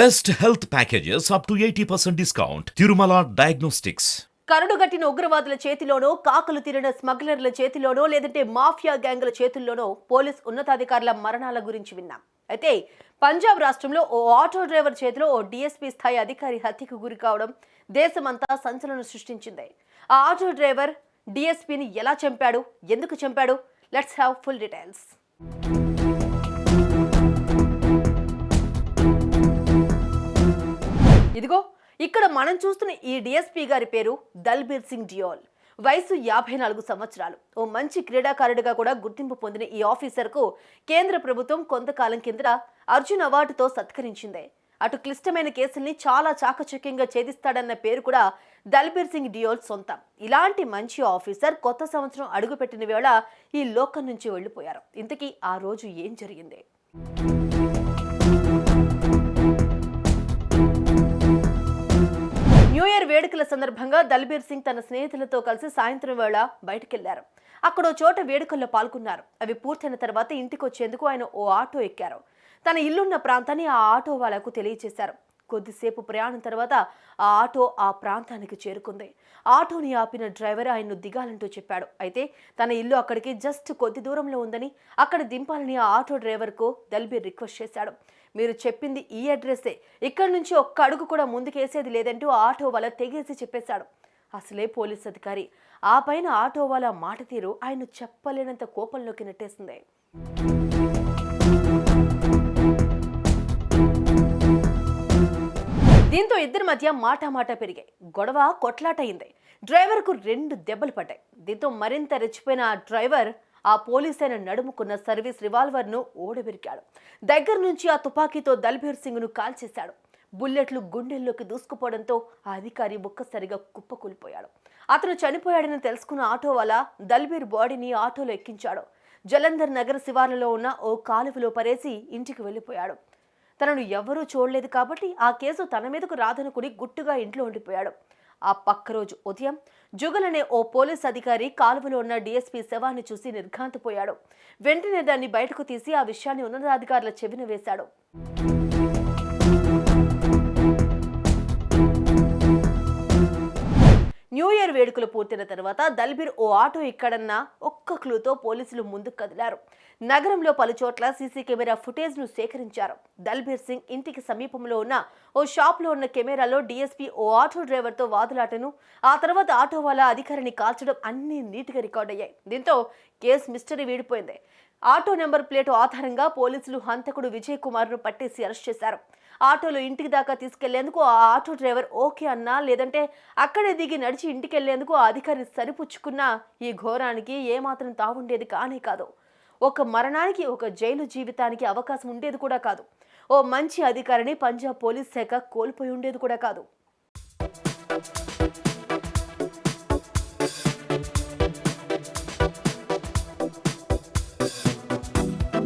Best health packages up to eighty percent discount Tirumala diagnostics కరుడుగట్టిన ఉగ్రవాదుల చేతిలోనో కాకులు తిరిగిన స్మగ్లర్ల చేతిలోనో లేదంటే మాఫియా గ్యాంగుల చేతుల్లోనో పోలీస్ ఉన్నతాధికారుల మరణాల గురించి విన్నాం. అయితే పంజాబ్ రాష్ట్రంలో ఓ ఆటో డ్రైవర్ చేతిలో ఓ డిఎస్పీ స్థాయి అధికారి హత్యకు గురి కావడం దేశమంతా సంచలనం సృష్టించింది. ఆ ఆటో డ్రైవర్ డిఎస్పీని ఎలా చంపాడు? ఎందుకు చంపాడు? లెట్స్ హ్యావ్ ఫుల్ డీటెయిల్స్ ఇక్కడ మనం చూస్తున్న ఈ డిఎస్పీ గారి పేరు దల్బీర్ సింగ్ డియోల్. వయసు యాభై నాలుగు సంవత్సరాలు. ఓ మంచి క్రీడాకారుడిగా కూడా గుర్తింపు పొందిన ఈ ఆఫీసర్కు కేంద్ర ప్రభుత్వం కొంతకాలం కిందట అర్జున్ అవార్డుతో సత్కరించింది. అటు క్లిష్టమైన కేసుల్ని చాలా చాకచక్యంగా ఛేదిస్తాడన్న పేరు కూడా దల్బీర్ సింగ్ డియోల్ సొంతం. ఇలాంటి మంచి ఆఫీసర్ కొత్త సంవత్సరం అడుగుపెట్టిన వేళ ఈ లోకం నుంచి వెళ్ళిపోయారు. ఇంతకీ ఆ రోజు ఏం జరిగింది? వేడుకల సందర్భంగా దల్బీర్ సింగ్ తన స్నేహితులతో కలిసి సాయంత్రం వేళ బయటకెళ్ళారు. అక్కడ చోట వేడుకల్లో పాల్గొన్నారు. అవి పూర్తయిన తర్వాత ఇంటికొచ్చేందుకు ఆయన ఓ ఆటో ఎక్కారు. తన ఇల్లున్న ప్రాంతాన్ని ఆ ఆటో వాళ్ళకు తెలియజేశారు. కొద్దిసేపు ప్రయాణం తర్వాత ఆ ఆటో ఆ ప్రాంతానికి చేరుకుంది. ఆటోని ఆపిన డ్రైవర్ ఆయన్ను దిగాలంటూ చెప్పాడు. అయితే తన ఇల్లు అక్కడికి జస్ట్ కొద్ది దూరంలో ఉందని అక్కడ దింపాలని ఆ ఆటో డ్రైవర్కు దల్బీర్ రిక్వెస్ట్ చేశాడు. మీరు చెప్పింది ఈ అడ్రస్సే. ఇక్కడి నుంచి ఒక్క అడుగు కూడా ముందుకేసేది లేదంటూ ఆటో వాళ్ళ తెగేసి చెప్పేశాడు. అసలే పోలీస్ అధికారి. ఆ పైన ఆటో వాళ్ళ మాట తీరు ఆయన చెప్పలేనంత కోపంలోకి నెట్టేసింది. దీంతో ఇద్దరి మధ్య మాటామాట పెరిగాయి. గొడవ కొట్లాట అయింది డ్రైవర్కు రెండు దెబ్బలు పడ్డాయి. దీంతో మరింత రెచ్చిపోయిన ఆ డ్రైవర్ ఆ పోలీస్ అయిన నడుముకున్న సర్వీస్ రివాల్వర్ను ఓడబెరికాడు. దగ్గర నుంచి ఆ తుపాకీతో దల్బీర్ సింగ్ను కాల్చేశాడు. బుల్లెట్లు గుండెల్లోకి దూసుకుపోవడంతో ఆ అధికారి ఒక్కసారిగా కుప్పకూలిపోయాడు. అతను చనిపోయాడని తెలుసుకున్న ఆటో వాళ్ళ దల్బీర్ బాడీని ఆటోలో ఎక్కించాడు. జలంధర్ నగర శివార్లలో ఉన్న ఓ కాలువలో పరేసి ఇంటికి వెళ్ళిపోయాడు. తనను ఎవరూ చూడలేదు కాబట్టి ఆ కేసు తన మీదకు రాదనుకుని గుట్టుగా ఇంట్లో ఉండిపోయాడు. ఆ పక్క రోజు ఉదయం జుగలనే ఓ పోలీస్ అధికారి కాలువలో ఉన్న డీఎస్పీ శవాన్ని చూసి నిర్ఘాంతపోయాడు. వెంటనే దాన్ని బయటకు తీసి ఆ విషయాన్ని ఉన్నతాధికారుల చెవిన వేశాడు. న్యూ ఇయర్ వేడుకలు పూర్తయిన తర్వాత దల్బీర్ ఓ ఆటో ఎక్కడన్న ఒక్క క్లూతో పోలీసులు ముందుకు కదిలారు. నగరంలో పలుచోట్ల సీసీ కెమెరా ఫుటేజ్ను సేకరించారు. దల్బీర్ సింగ్ ఇంటికి సమీపంలో ఉన్న ఓ షాప్లో ఉన్న కెమెరాలో డీఎస్పీ ఓ ఆటో డ్రైవర్తో వాదులాటను ఆ తర్వాత ఆటో వాళ్ళ అధికారిని కాల్చడం అన్నీ నీట్గా రికార్డ్ అయ్యాయి. దీంతో కేసు మిస్టరీ వీడిపోయింది. ఆటో నెంబర్ ప్లేట్ ఆధారంగా పోలీసులు హంతకుడు విజయ్ కుమార్ను పట్టేసి అరెస్ట్ చేశారు. ఆటోలో ఇంటికి దాకా తీసుకెళ్ళేందుకు ఆ ఆటో డ్రైవర్ ఓకే అన్నా లేదంటే అక్కడే దిగి నడిచి ఇంటికి వెళ్ళేందుకు ఆ అధికారి సరిపుచ్చుకున్నా ఈ ఘోరానికి ఏమాత్రం తావుండేది కానే కాదు. ఒక మరణానికి ఒక జైలు జీవితానికి అవకాశం ఉండేది కూడా కాదు. ఓ మంచి అధికారిని పంజాబ్ పోలీస్ శాఖ కోల్పోయి ఉండేది కూడా కాదు.